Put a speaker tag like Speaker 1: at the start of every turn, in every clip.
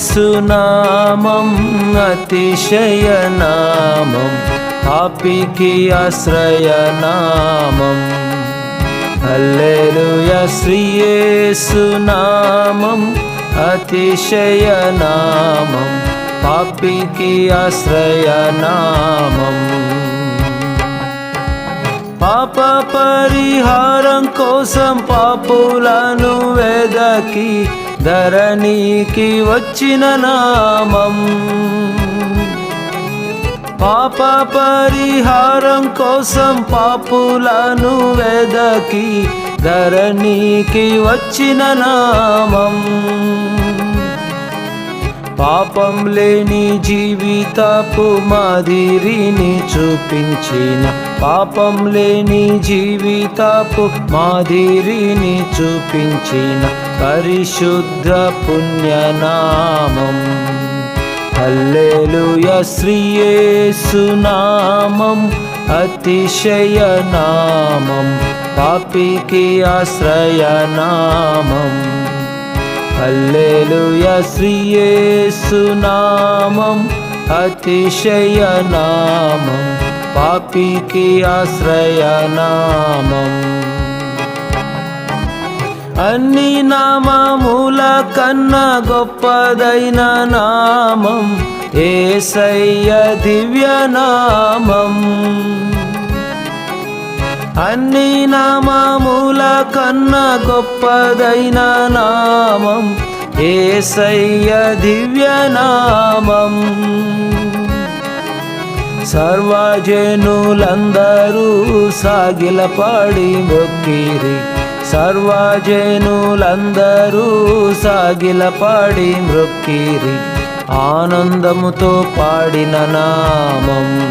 Speaker 1: శ్రీయేసునామం అతిశయనామం ఆపికి ఆశ్రయనామం హల్లెలూయ శ్రీయేసునామం అతిశయనామం పాపికి ఆశ్రయనామం పాప పరిహారం కోసం పాపులను వెదకి ధరణికి వచ్చిన నామం. పాప పరిహారం కోసం పాపులను వెదకి ధరణికి వచ్చిన నామం. పాపం లేని జీవితపు మాదిరిని చూపించిన పాపం లేని జీవితపు మాదిరిని చూపించిన పరిశుద్ధ పుణ్యనామం. హల్లెలూయ శ్రీయేసునామం అతిశయనామం పాపికి ఆశ్రయనామం హల్లెలూయ అతిశయ నామం పాపికి ఆశ్రయనామం అన్ని నామముల కన్నా గొప్పదైన నామం ఏసయ్య దివ్య నామం. అన్ని నామముల కన్నా గొప్పదైన నామం ఏసయ్య దివ్య నామం. సర్వజనులందరూ సాగిలపడి మొక్కిరి. సర్వజనులందరూ సాగిలపడి మొక్కిరి. ఆనందముతో పాడిన నామం.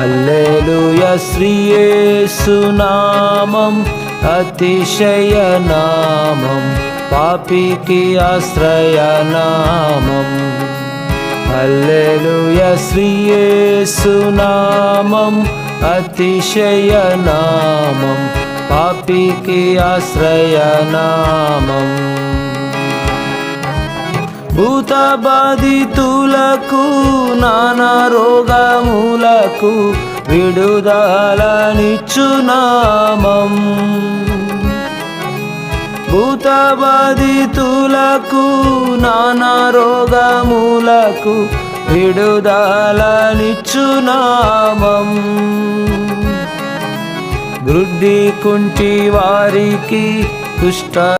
Speaker 1: హల్లెలూయ అతిశయ నామం పాపికి ఆశ్రయనామం హల్లెలూయ అతిశయ నామం పాపికి ఆశ్రయనామం భూత బాధితులకు నానా రోగములకు విడుదలనిచ్చునామం. భూత బాధితులకు నానా రోగములకు విడుదలనిచ్చునామం. గ్రుడ్డి కుంటి వారికి కుష్ట